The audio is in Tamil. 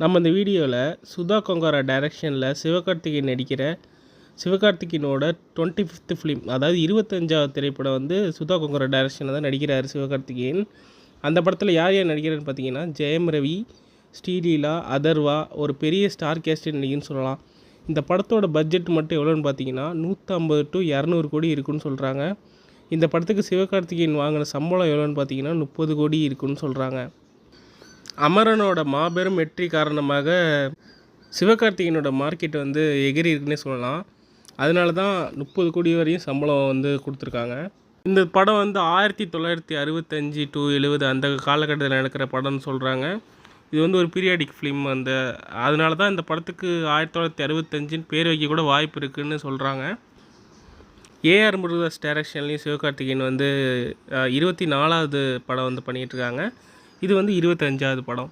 நம்ம இந்த வீடியோவில் சுதா கொங்காரா டைரக்ஷனில் சிவகார்த்திகேயன் நடிக்கிற சிவகார்த்திகேயனோட டுவெண்ட்டி ஃபிஃப்த் ஃபிலிம் அதாவது இருபத்தஞ்சாவது திரைப்படம் வந்து சுதா கொங்காரா டைரக்ஷனில் தான் நடிக்கிறார் சிவகார்த்திகேயன். அந்த படத்தில் யார் யார் நடிக்கிறான்னு பார்த்தீங்கன்னா ஜெயம் ரவி ஸ்ரீலீலா அதர்வா ஒரு பெரிய ஸ்டார் கேஸ்ட் நடிகன்னு சொல்லலாம். இந்த படத்தோட பட்ஜெட் மட்டும் எவ்வளோன்னு பார்த்தீங்கன்னா நூற்றம்பது டு இரநூறு கோடி இருக்குன்னு சொல்கிறாங்க இந்த படத்துக்கு சிவகார்த்திகேயன் வாங்கின சம்பளம் எவ்வளோன்னு பார்த்தீங்கன்னா முப்பது கோடி இருக்குன்னு சொல்கிறாங்க அமரனோட மாபெரும் வெற்றி காரணமாக சிவகார்த்திகேயனோட மார்க்கெட் வந்து எகிரி இருக்குன்னே சொல்லலாம். அதனால தான் முப்பது கோடி வரையும் சம்பளம் வந்து கொடுத்துருக்காங்க. இந்த படம் வந்து ஆயிரத்தி தொள்ளாயிரத்தி அறுபத்தஞ்சி டு எழுபது அந்த காலகட்டத்தில் நடக்கிற படம்னு சொல்கிறாங்க இது வந்து ஒரு பீரியாடிக் ஃபிலிம் அந்த அதனால தான் இந்த படத்துக்கு ஆயிரத்தி தொள்ளாயிரத்தி அறுபத்தஞ்சின்னு பேர் வைக்க கூட வாய்ப்பு இருக்குதுன்னு சொல்கிறாங்க ஏஆர் முருகதாஸ் டைரக்ஷன்லேயும் சிவகார்த்திகேயன் வந்து இருபத்தி நாலாவது படம் வந்து பண்ணிகிட்ருக்காங்க இது வந்து இருபத்தஞ்சாவது படம்.